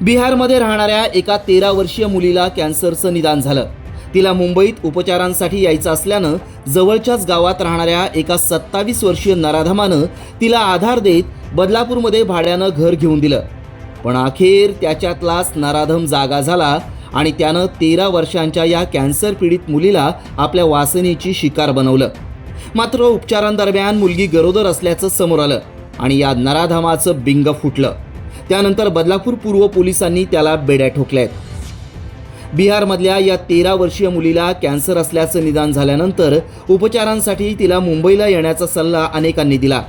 बिहारमध्ये राहणाऱ्या एका तेरा वर्षीय मुलीला कॅन्सरचं निदान झालं. तिला मुंबईत उपचारांसाठी यायचं असल्यानं जवळच्याच गावात राहणाऱ्या एका सत्तावीस वर्षीय नराधमानं तिला आधार देत बदलापूरमध्ये भाड्यानं घर घेऊन दिलं. पण अखेर त्याच्यातलाच नराधम जागा झाला आणि त्यानं तेरा वर्षांच्या या कॅन्सर पीडित मुलीला आपल्या वासनेची शिकार बनवलं. मात्र उपचारांदरम्यान मुलगी गरोदर असल्याचं समोर आलं आणि या नराधमाचं बिंग फुटलं. त्यानंतर बदलापूर पूर्व पोलिसांनी त्याला बेड्या ठोकल्यात बिहारमधल्या या तेरा वर्षीय मुलीला कॅन्सर असल्याचं निदान झाल्यानंतर उपचारांसाठी तिला मुंबईला येण्याचा सल्ला अनेकांनी दिला.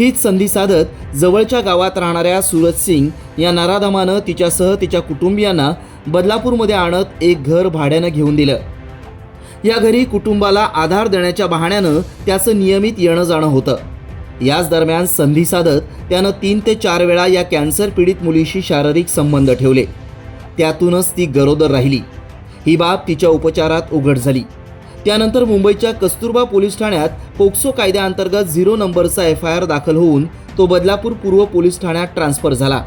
हीच संधी साधत जवळच्या गावात राहणाऱ्या सूरज सिंग या नराधमानं तिच्यासह तिच्या कुटुंबियांना बदलापूरमध्ये आणत एक घर भाड्यानं घेऊन दिलं. या घरी कुटुंबाला आधार देण्याच्या बहाण्यानं त्याचं नियमित येणं जाणं होतं. याच दरम्यान संधी साधत त्यानं तीन ते चार वेळा या कॅन्सर पीडित मुलीशी शारीरिक संबंध ठेवले. त्यातूनच ती गरोदर राहिली. ही बाब तिच्या उपचारात उघड झाली. त्यानंतर मुंबईच्या कस्तुरबा पोलीस ठाण्यात पोक्सो कायद्याअंतर्गत झिरो नंबरचा एफ आय आर दाखल होऊन तो बदलापूर पूर्व पोलीस ठाण्यात ट्रान्स्फर झाला.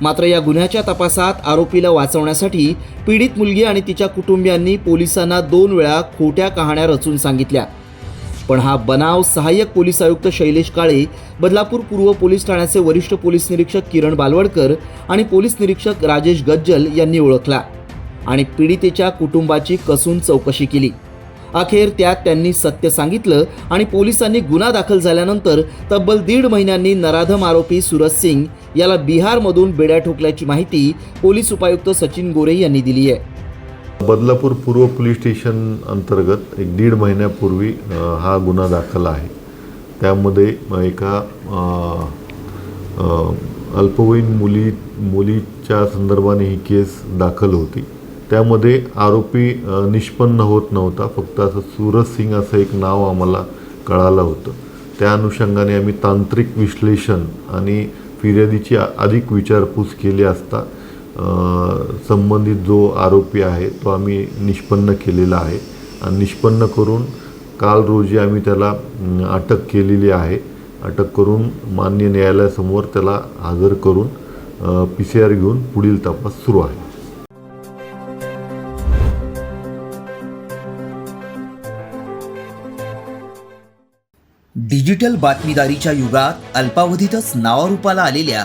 मात्र या गुन्ह्याच्या तपासात आरोपीला वाचवण्यासाठी पीडित मुलगी आणि तिच्या कुटुंबियांनी पोलिसांना दोन वेळा खोट्या कहाण्या रचून सांगितल्या. पण हा बनाव सहाय्यक पोलीस आयुक्त शैलेश काळे बदलापूर पूर्व पोलीस ठाण्याचे वरिष्ठ पोलीस निरीक्षक किरण बालवडकर आणि पोलीस निरीक्षक राजेश गज्जल यांनी ओळखला आणि पीडितेच्या कुटुंबाची कसून चौकशी केली. अखेर त्यात त्यांनी सत्य सांगितलं आणि पोलिसांनी गुन्हा दाखल झाल्यानंतर तब्बल दीड महिन्यांनी नराधम आरोपी सूरज सिंग याला बिहारमधून बेड्या ठोकल्याची माहिती पोलीस उपायुक्त सचिन गोरे यांनी दिली आहे. बदलापूर पूर्व पोलीस स्टेशन अंतर्गत एक दीड महिन्यापूर्वी हा गुन्हा दाखल आहे. त्यामध्ये एका अल्पवयीन मुली मुलीच्या संदर्भाने ही केस दाखल होती. त्यामध्ये आरोपी निष्पन्न होत नव्हता. फक्त असं सूरज सिंग असं एक नाव आम्हाला कळालं होतं. त्या अनुषंगाने आम्ही तांत्रिक विश्लेषण आणि फिर्यादीची अधिक विचारपूस केली असता संबंधित जो आरोपी आहे तो आम्ही निष्पन्न केलेला आहे. आणि निष्पन्न करून काल रोजी आम्ही त्याला अटक केलेली आहे. अटक करून मान्य न्यायालयासमोर त्याला हजर करून पी सी आर घेऊन पुढील तपास सुरू आहे. डिजिटल बातमीदारीच्या युगात अल्पावधीतच नावारूपाला आलेल्या